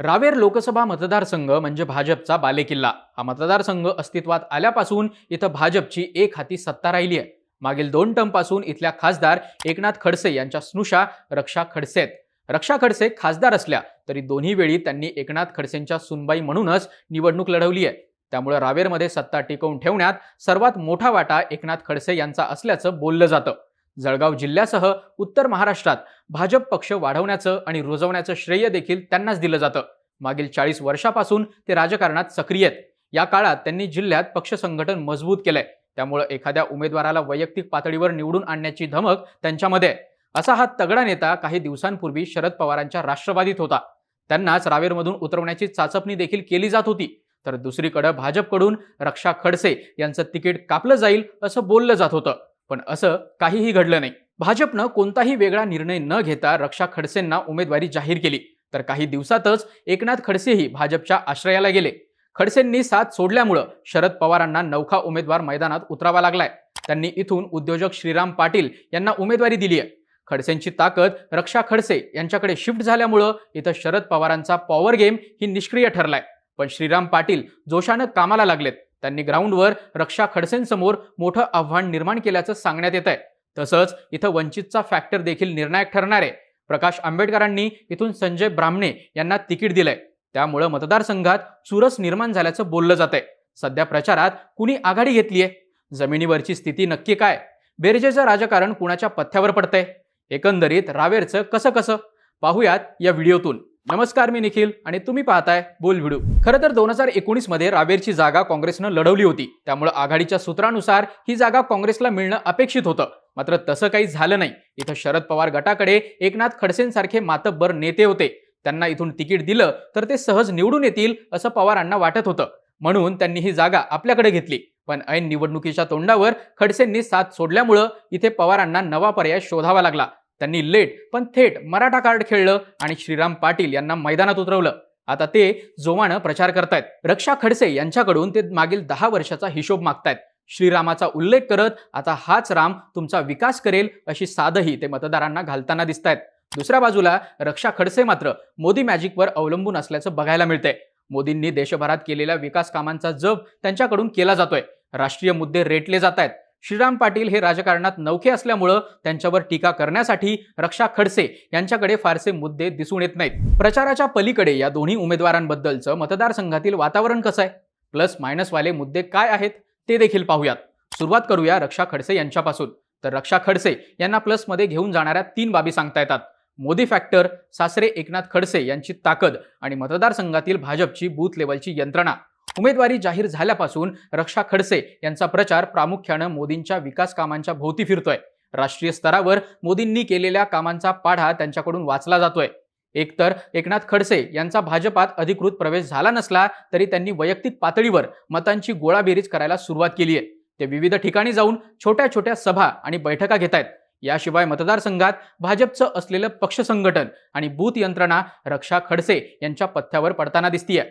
रावेर लोकसभा मतदारसंघ म्हणजे भाजपचा बालेकिल्ला. हा मतदारसंघ अस्तित्वात आल्यापासून इथं भाजपची एक हाती सत्ता राहिली आहे. मागील दोन टर्मपासून इथल्या खासदार एकनाथ खडसे यांच्या स्नुषा रक्षा खडसे आहेत रक्षा खडसे खासदार असल्या तरी दोन्ही वेळी त्यांनी एकनाथ खडसेंच्या सुनबाई म्हणूनच निवडणूक लढवली आहे. त्यामुळे रावेरमध्ये सत्ता टिकवून ठेवण्यात सर्वात मोठा वाटा एकनाथ खडसे यांचा असल्याचं बोललं जातं. जळगाव जिल्ह्यासह उत्तर महाराष्ट्रात भाजप पक्ष वाढवण्याचं आणि रुजवण्याचं श्रेय देखील त्यांनाच दिलं जातं. मागील चाळीस वर्षापासून ते राजकारणात सक्रिय आहेत. या काळात त्यांनी जिल्ह्यात पक्ष संघटन मजबूत केलंय. त्यामुळे एखाद्या उमेदवाराला वैयक्तिक पातळीवर निवडून आणण्याची धमक त्यांच्यामध्ये आहे. असा हा तगडा नेता काही दिवसांपूर्वी शरद पवारांच्या राष्ट्रवादीत होता. त्यांनाच रावेरमधून उतरवण्याची चाचपणी देखील केली जात होती. तर दुसरीकडे भाजपकडून रक्षा खडसे यांचं तिकीट कापलं जाईल असं बोललं जात होतं. पण असं काहीही घडलं नाही. भाजपनं कोणताही वेगळा निर्णय न घेता रक्षा खडसेंना उमेदवारी जाहीर केली. तर काही दिवसातच एकनाथ खडसेही भाजपच्या आश्रयाला गेले. खडसेंनी साथ सोडल्यामुळं शरद पवारांना नौखा उमेदवार मैदानात उतरावा लागलाय. त्यांनी इथून उद्योजक श्रीराम पाटील यांना उमेदवारी दिली आहे. खडसेंची ताकद रक्षा खडसे यांच्याकडे शिफ्ट झाल्यामुळं इथं शरद पवारांचा पॉवर गेम ही निष्क्रिय ठरलाय. पण श्रीराम पाटील जोशानं कामाला लागलेत. त्यांनी ग्राउंडवर रक्षा खडसेंसमोर मोठं आव्हान निर्माण केल्याचं सांगण्यात येत आहे तसंच इथं वंचितचा फॅक्टर देखील निर्णायक ठरणार आहे. प्रकाश आंबेडकरांनी इथून संजय ब्राह्मणे यांना तिकीट दिलंय. त्यामुळं मतदारसंघात चुरस निर्माण झाल्याचं बोललं जात आहे सध्या प्रचारात कुणी आघाडी घेतलीय? जमिनीवरची स्थिती नक्की काय? बेरजेचं राजकारण कुणाच्या पथ्यावर पडतंय? एकंदरीत रावेरचं कसं कसं? पाहूयात या व्हिडिओतून. नमस्कार मी निखिल आणि तुम्ही पाहताय बोल व्हिडिओ. खरं तर दोन हजार एकोणीसमध्ये रावेरची जागा काँग्रेसनं लढवली होती. त्यामुळे आघाडीच्या सूत्रानुसार ही जागा काँग्रेसला मिळणं अपेक्षित होतं. मात्र तसं काही झालं नाही. इथं शरद पवार गटाकडे एकनाथ खडसेंसारखे मातब्बर नेते होते. त्यांना इथून तिकीट दिलं तर ते सहज निवडून येतील असं पवारांना वाटत होतं. म्हणून त्यांनी ही जागा आपल्याकडे घेतली. पण ऐन निवडणुकीच्या तोंडावर खडसेंनी साथ सोडल्यामुळं इथे पवारांना नवा पर्याय शोधावा लागला. त्यांनी लेट पण थेट मराठा कार्ड खेळलं आणि श्रीराम पाटील यांना मैदानात उतरवलं. आता ते जोमानं प्रचार करतायत. रक्षा खडसे यांच्याकडून ते मागील दहा वर्षाचा हिशोब मागतायत. श्रीरामाचा उल्लेख करत आता हाच राम तुमचा विकास करेल अशी साधही ते मतदारांना घालताना दिसतायत. दुसऱ्या बाजूला रक्षा खडसे मात्र मोदी मॅजिकवर अवलंबून असल्याचं बघायला मिळतंय. मोदींनी देशभरात केलेल्या विकास कामांचा जप त्यांच्याकडून केला जातोय. राष्ट्रीय मुद्दे रेटले जात आहेत श्रीराम पाटील हे राजकारणात नौखे असल्यामुळं त्यांच्यावर टीका करण्यासाठी रक्षा खडसे यांच्याकडे फारसे मुद्दे दिसून येत नाहीत. प्रचाराच्या पलीकडे या दोन्ही उमेदवारांबद्दलचं मतदारसंघातील वातावरण कसं आहे? प्लस मायनसवाले मुद्दे काय आहेत? ते देखील पाहूयात. सुरुवात करूया रक्षा खडसे यांच्यापासून. तर रक्षा खडसे यांना प्लसमध्ये घेऊन जाणाऱ्या तीन बाबी सांगता येतात. मोदी फॅक्टर सासरे एकनाथ खडसे यांची ताकद आणि मतदारसंघातील भाजपची बूथ लेवलची यंत्रणा. उमेदवारी जाहीर झाल्यापासून रक्षा खडसे यांचा प्रचार प्रामुख्यानं मोदींच्या विकास कामांच्या भोवती फिरतोय. राष्ट्रीय स्तरावर मोदींनी केलेल्या कामांचा पाढा त्यांच्याकडून वाचला जातोय. एकतर एकनाथ खडसे यांचा भाजपात अधिकृत प्रवेश झाला नसला तरी त्यांनी वैयक्तिक पातळीवर मतांची गोळाबेरीज करायला सुरुवात केली आहे. ते विविध ठिकाणी जाऊन छोट्या छोट्या सभा आणि बैठका घेत आहेत. याशिवाय मतदारसंघात भाजपचं असलेलं पक्ष संघटन आणि बूथ यंत्रणा रक्षा खडसे यांच्या पथ्यावर पडताना दिसतीये.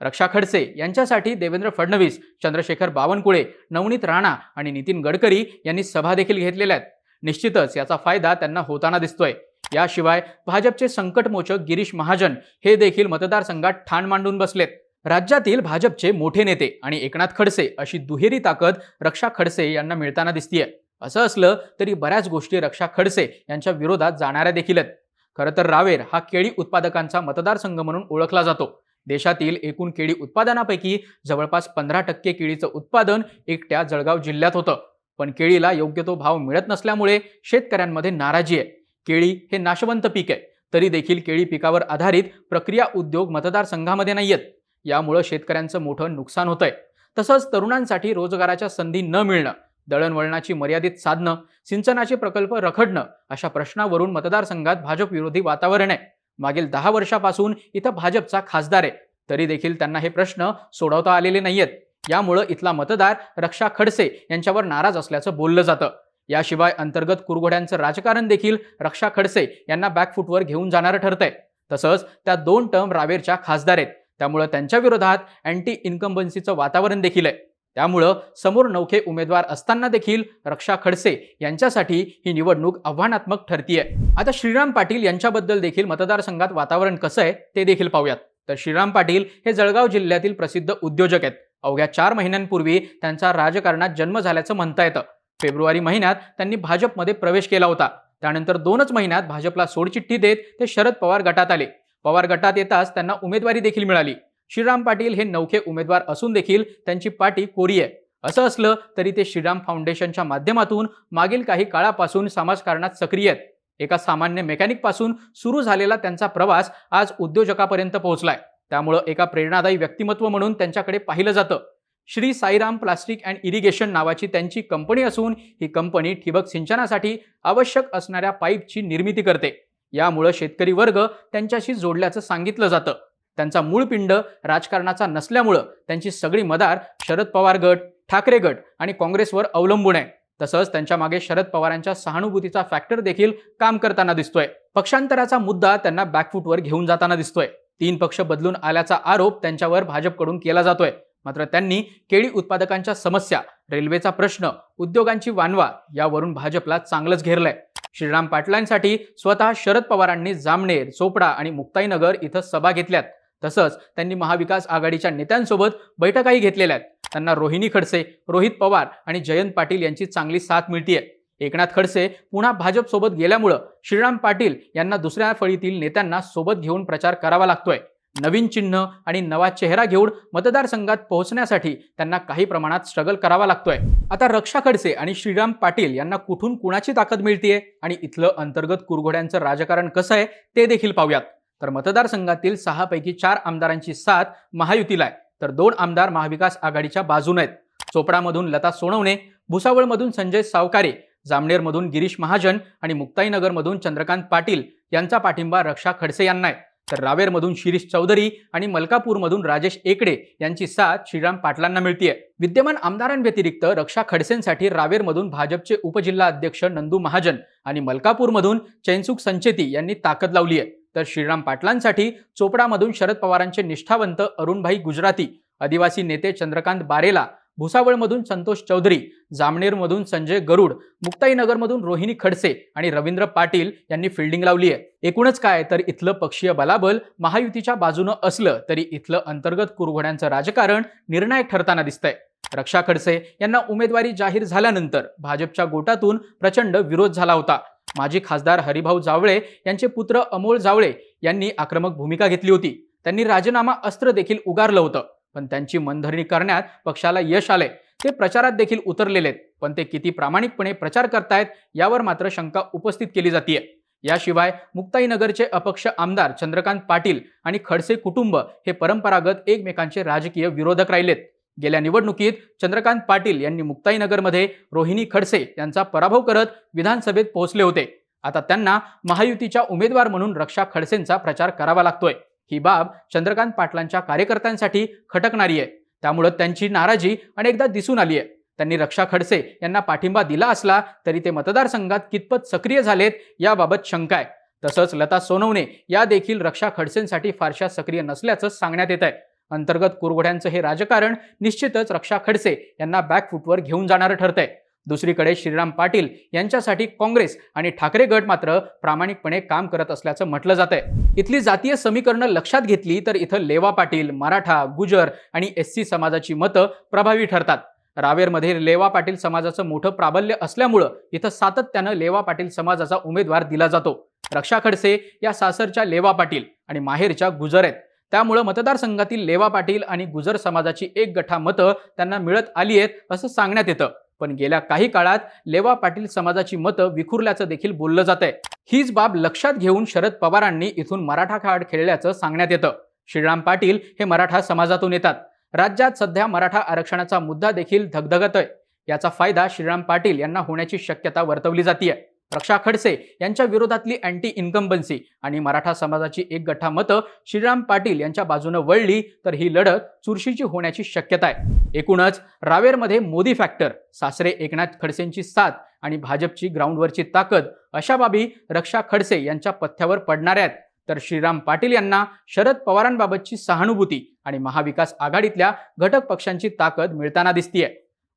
रक्षा खडसे यांच्यासाठी देवेंद्र फडणवीस चंद्रशेखर बावनकुळे नवनीत राणा आणि नितीन गडकरी यांनी सभा देखील घेतलेल्या आहेत. निश्चितच याचा फायदा त्यांना होताना दिसतोय. याशिवाय भाजपचे संकटमोचक गिरीश महाजन हे देखील मतदारसंघात ठाण मांडून बसलेत. राज्यातील भाजपचे मोठे नेते आणि एकनाथ खडसे अशी दुहेरी ताकद रक्षा खडसे यांना मिळताना दिसतीये. असं असलं तरी बऱ्याच गोष्टी रक्षा खडसे यांच्या विरोधात जाणाऱ्या देखील आहेत. खरं तर रावेर हा केळी उत्पादकांचा मतदारसंघ म्हणून ओळखला जातो. देशातील एकूण केळी उत्पादनापैकी जवळपास पंधरा टक्के केळीचं उत्पादन एकट्या जळगाव जिल्ह्यात होतं. पण केळीला योग्य तो भाव मिळत नसल्यामुळे शेतकऱ्यांमध्ये नाराजी आहे. केळी हे नाशवंत पीक आहे. तरी देखील केळी पिकावर आधारित प्रक्रिया उद्योग मतदारसंघामध्ये नाही आहेत यामुळं शेतकऱ्यांचं मोठं नुकसान होतंय. तसंच तरुणांसाठी रोजगाराच्या संधी न मिळणं दळणवळणाची मर्यादित साधनं सिंचनाचे प्रकल्प रखडणं अशा प्रश्नावरून मतदारसंघात भाजप विरोधी वातावरण आहे. मागील दहा वर्षापासून इथं भाजपचा खासदार आहे. तरी देखील त्यांना हे प्रश्न सोडवता आलेले नाहीयेत. यामुळं इथला मतदार रक्षा खडसे यांच्यावर नाराज असल्याचं बोललं जातं. याशिवाय अंतर्गत कुरघोड्यांचं राजकारण देखील रक्षा खडसे यांना बॅकफुटवर घेऊन जाणारं ठरतंय. तसंच त्या दोन टर्म रावेरच्या खासदार आहेत. त्यामुळं त्यांच्या विरोधात अँटी इन्कम्बन्सीचं वातावरण देखील आहे. त्यामुळं समोर नौखे उमेदवार असताना देखील रक्षा खडसे यांच्यासाठी ही निवडणूक आव्हानात्मक ठरतीये. आता श्रीराम पाटील यांच्याबद्दल देखील मतदारसंघात वातावरण कसं आहे ते देखील पाहूयात. तर श्रीराम पाटील हे जळगाव जिल्ह्यातील प्रसिद्ध उद्योजक आहेत. अवघ्या चार महिन्यांपूर्वी त्यांचा राजकारणात जन्म झाल्याचं म्हणता येतं. फेब्रुवारी महिन्यात त्यांनी भाजपमध्ये प्रवेश केला होता. त्यानंतर दोनच महिन्यात भाजपला सोडचिठ्ठी देत ते शरद पवार गटात आले. पवार गटात येताच त्यांना उमेदवारी देखील मिळाली. श्रीराम पाटील हे नौखे उमेदवार असून देखील त्यांची पाठी कोरी आहे. असं असलं तरी ते श्रीराम फाउंडेशनच्या माध्यमातून मागील काही काळापासून समाजकारणात सक्रिय आहेत. एका सामान्य मेकॅनिकपासून सुरू झालेला त्यांचा प्रवास आज उद्योजकापर्यंत पोहोचलाय. त्यामुळं एका प्रेरणादायी व्यक्तिमत्व म्हणून त्यांच्याकडे पाहिलं जातं. Shri Sairam plastic and irrigation नावाची त्यांची कंपनी असून ही कंपनी ठिबक सिंचनासाठी आवश्यक असणाऱ्या पाईपची निर्मिती करते. यामुळं शेतकरी वर्ग त्यांच्याशी जोडल्याचं सांगितलं जातं. त्यांचा मूळ पिंड राजकारणाचा नसल्यामुळं त्यांची सगळी मदार शरद पवार गट ठाकरे गट आणि काँग्रेसवर अवलंबून आहे. तसंच त्यांच्या मागे शरद पवारांच्या सहानुभूतीचा फॅक्टर देखील काम करताना दिसतोय. पक्षांतराचा मुद्दा त्यांना बॅकफूटवर घेऊन जाताना दिसतोय. तीन पक्ष बदलून आल्याचा आरोप त्यांच्यावर भाजपकडून केला जातोय. मात्र त्यांनी केळी उत्पादकांच्या समस्या रेल्वेचा प्रश्न उद्योगांची वानवा यावरून भाजपला चांगलंच घेरलंय. श्रीराम पाटलांसाठी स्वतः शरद पवारांनी जामनेर चोपडा आणि मुक्ताईनगर इथं सभा घेतल्यात. तसंच त्यांनी महाविकास आघाडीच्या नेत्यांसोबत बैठकाही घेतलेल्या आहेत. त्यांना रोहिणी खडसे रोहित पवार आणि जयंत पाटील यांची चांगली साथ मिळतीये. एकनाथ खडसे पुन्हा भाजपसोबत गेल्यामुळं श्रीराम पाटील यांना दुसऱ्या फळीतील नेत्यांना सोबत घेऊन प्रचार करावा लागतोय. नवीन चिन्ह आणि नवा चेहरा घेऊन मतदारसंघात पोहोचण्यासाठी त्यांना काही प्रमाणात स्ट्रगल करावा लागतोय. आता रक्षा खडसे आणि श्रीराम पाटील यांना कुठून कुणाची ताकद मिळतीये आणि इथलं अंतर्गत कुरघोड्यांचं राजकारण कसं आहे ते देखील पाहूयात. तर मतदारसंघातील सहापैकी चार आमदारांची साथ महायुतीला आहे. तर दोन आमदार महाविकास आघाडीच्या बाजून आहेत. चोपडामधून लता सोनवणे भुसावळमधून संजय सावकारे जामनेरमधून गिरीश महाजन आणि मुक्ताईनगरमधून चंद्रकांत पाटील यांचा पाठिंबा रक्षा खडसे यांना आहे. तर रावेरमधून शिरीष चौधरी आणि मलकापूरमधून राजेश एकडे यांची साथ श्रीराम पाटलांना मिळतीये. विद्यमान आमदारांव्यतिरिक्त रक्षा खडसेंसाठी रावेरमधून भाजपचे उपजिल्हा अध्यक्ष नंदू महाजन आणि मलकापूरमधून चैनसुख संचेती यांनी ताकद लावली आहे तर श्रीराम पाटलांसाठी चोपडामधून शरद पवारांचे निष्ठावंत अरुणभाई गुजराती आदिवासी नेते चंद्रकांत बारेला भुसावळमधून संतोष चौधरी जामनेरमधून संजय गरुड मुक्ताईनगरमधून रोहिणी खडसे आणि रवींद्र पाटील यांनी फिल्डिंग लावली आहे. एकूणच काय तर इथलं पक्षीय बलाबल महायुतीच्या बाजूनं असलं तरी इथलं अंतर्गत कुरघोड्यांचं राजकारण निर्णायक ठरताना दिसतंय. रक्षा खडसे यांना उमेदवारी जाहीर झाल्यानंतर भाजपच्या गोटातून प्रचंड विरोध झाला होता. माजी खासदार हरिभाऊ जावळे यांचे पुत्र अमोल जावळे यांनी आक्रमक भूमिका घेतली होती. त्यांनी राजीनामा अस्त्र देखील उगारलं होतं. पण त्यांची मनधरणी करण्यात पक्षाला यश आले ते प्रचारात देखील उतरलेले आहेत. पण ते किती प्रामाणिकपणे प्रचार करतायत यावर मात्र शंका उपस्थित केली जातीय. याशिवाय मुक्ताईनगरचे अपक्ष आमदार चंद्रकांत पाटील आणि खडसे कुटुंब हे परंपरागत एकमेकांचे राजकीय विरोधक राहिलेत. गेल्या निवडणुकीत चंद्रकांत पाटील यांनी मुक्ताईनगरमध्ये रोहिणी खडसे यांचा पराभव करत विधानसभेत पोहोचले होते. आता त्यांना महायुतीच्या उमेदवार म्हणून रक्षा खडसेंचा प्रचार करावा लागतोय. ही बाब चंद्रकांत पाटलांच्या कार्यकर्त्यांसाठी खटकणारी आहे. त्यामुळं त्यांची नाराजी अनेकदा दिसून आली आहे त्यांनी रक्षा खडसे यांना पाठिंबा दिला असला तरी ते मतदारसंघात कितपत सक्रिय झालेत याबाबत शंका आहे. तसंच लता सोनवणे या देखील रक्षा खडसेंसाठी फारशा सक्रिय नसल्याचं सांगण्यात येत आहे अंतर्गत कुरघोड्यांचं हे राजकारण निश्चितच रक्षा खडसे यांना बॅकफूटवर घेऊन जाणारं ठरतंय. दुसरीकडे श्रीराम पाटील यांच्यासाठी काँग्रेस आणि ठाकरे गट मात्र प्रामाणिकपणे काम करत असल्याचं म्हटलं जात आहे इथली जातीय समीकरणं लक्षात घेतली तर इथं लेवा पाटील मराठा गुजर आणि एस सी समाजाची मतं प्रभावी ठरतात. रावेरमध्ये लेवा पाटील समाजाचं मोठं प्राबल्य असल्यामुळं इथं सातत्यानं लेवा पाटील समाजाचा उमेदवार दिला जातो. रक्षा खडसे या सासरच्या लेवा पाटील आणि माहेरच्या गुजर आहेत. त्यामुळं मतदारसंघातील लेवा पाटील आणि गुजर समाजाची एक गठा मतं त्यांना मिळत आली आहेत असं सांगण्यात येतं. पण गेल्या काही काळात लेवा पाटील समाजाची मतं विखुरल्याचं देखील बोललं जात आहे हीच बाब लक्षात घेऊन शरद पवारांनी इथून मराठा कार्ड खेळल्याचं सांगण्यात येतं. श्रीराम पाटील हे मराठा समाजातून येतात. राज्यात सध्या मराठा आरक्षणाचा मुद्दा देखील धगधगत आहे याचा फायदा श्रीराम पाटील यांना होण्याची शक्यता वर्तवली जाते रक्षा खडसे यांच्या विरोधातली अँटी इन्कम्बन्सी आणि मराठा समाजाची एक गठ्ठा मतं श्रीराम पाटील यांच्या बाजूनं वळली तर ही लढत चुरशीची होण्याची शक्यता आहे. एकूणच रावेरमध्ये मोदी फॅक्टर सासरे एकनाथ खडसेंची साथ आणि भाजपची ग्राउंडवरची ताकद अशा बाबी रक्षा खडसे यांच्या पथ्यावर पडणाऱ्या आहेत. तर श्रीराम पाटील यांना शरद पवारांबाबतची सहानुभूती आणि महाविकास आघाडीतल्या घटक पक्षांची ताकद मिळताना दिसतीये.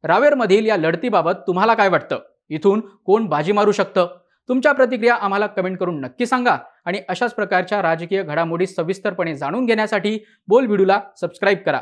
रावेरमधील या लढतीबाबत तुम्हाला काय वाटतं? इथून कोण बाजी मारू शकतं? तुमच्या प्रतिक्रिया आम्हाला कमेंट करून नक्की सांगा आणि अशाच प्रकारच्या राजकीय घडामोडी सविस्तरपणे जाणून घेण्यासाठी बोल व्हिडिओला सबस्क्राईब करा.